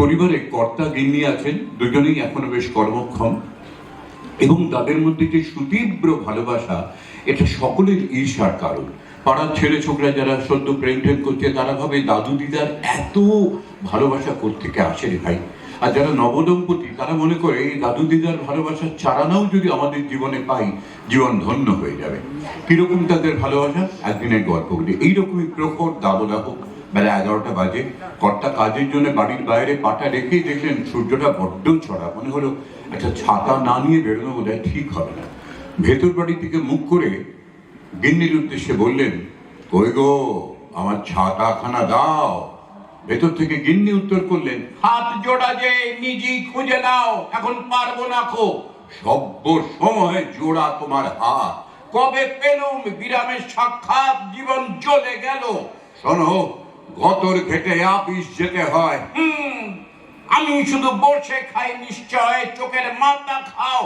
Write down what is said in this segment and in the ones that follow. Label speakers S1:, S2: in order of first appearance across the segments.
S1: পরিবারে কর্তা গিন্নি আছেন, দুজনেই এখনও বেশ কর্মক্ষম। এবং তাদের মধ্যে যে সুতীব্র ভালোবাসা, এটা সকলের ঈর্ষার কারণ। পাড়ার ছেলে ছোকরা যারা সদ্য প্রেম টেম করছে, তারা ভাবে দাদু দিদার এত ভালোবাসা কোত্থেকে আসে রে ভাই? আর যারা নবদম্পতি, তারা মনে করে এই দাদু দিদার ভালোবাসার চারানাও যদি আমাদের জীবনে পাই, জীবন ধন্য হয়ে যাবে। কীরকম তাদের ভালোবাসা? একদিনের গল্প বলি। এইরকমই প্রখর দাবদাহ বেলা এগারোটা বাজে। কর্তা কাজের জন্য বাড়ির বাইরে পাটা রেখেই দেখলেন সূর্যটা বড্ড ছড়া। মনে হলো একটা ছাতা না নিয়ে বেরোনো বোধ ঠিক হবে না। ভেতর বাড়ি থেকে মুখ করে গিন্নির উদ্দেশ্যে বললেন, কই গো, আমার ছাতাখানা দাও। ভেতর থেকে গিন্নি উত্তর করলেন, হাত জোড়া যে নিজেই খুঁজে নাও, এখন পারব না খো। সভ্য সময় জোড়া তোমার হাত। কবে পেলুম বিরামের সাক্ষাৎ, জীবন চলে গেল। শোনো গতর ঘেটে আপিস যেতে হয়। আমি শুধু বসে খাই নিশ্চয় চোখের মাথা খাও।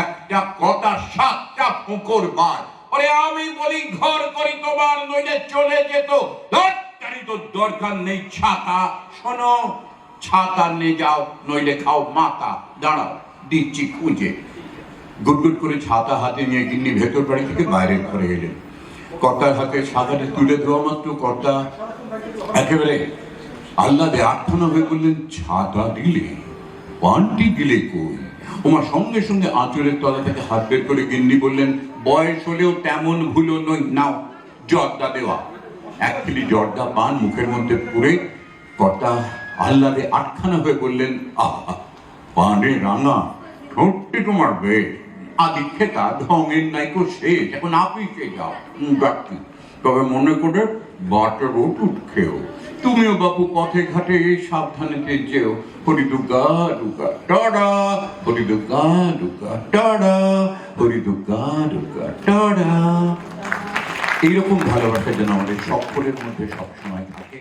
S1: একটা কথা সাতটা পুকুর বার। ওরে আমি বলি ঘর করি তোমার নইলে চলে যেত। দরকারি তো দরকার নেই ছাতা। শোনো ছাতা নিয়ে যাও নইলে খাও মাথা। দাঁড়াও দিচ্ছি খুঁজে। গুটগুট করে ছাতা হাতে নিয়ে গিন্নি ভেতর বাড়ি থেকে বাইরের ঘরে এলেন। কর্তার হাতে ছাতাটা তুলে দেওয়া মাত্র কর্তা। একেবারে আল্লাদে আর্থনা হয়ে বললেন ছাতা দিলে পানটি দিলে কই? ওমা সঙ্গে সঙ্গে আঁচলের তলা থেকে হাত বের করে গিন্নি বললেন, বয়স হলেও তেমন ভুলো নই, নাও, জর্দা দেওয়া। এক কিলি জর্দা পান মুখের মধ্যে পুরে কর্তা আহ্লাদে আটখানা হয়ে বললেন, আহা পানে রাঙা ঠোঁটটি তোমার বেশ। আদি খেতা ঢঙের নাইকো শেষ, এখন আপিসে যাও। যাচ্ছি তবে মনে করে বাটার ওটুট খেও। তুমিও বাপু পথে ঘাটে সাবধানে যেও হরি দুর্গা দুর্গা টাডা। হরি দুর্গা দুর্গা টাডা। হরি দুর্গা দুর্গা, টাডা। এইরকম ভালোবাসা যেন আমাদের সকলের মধ্যে সবসময় থাকে।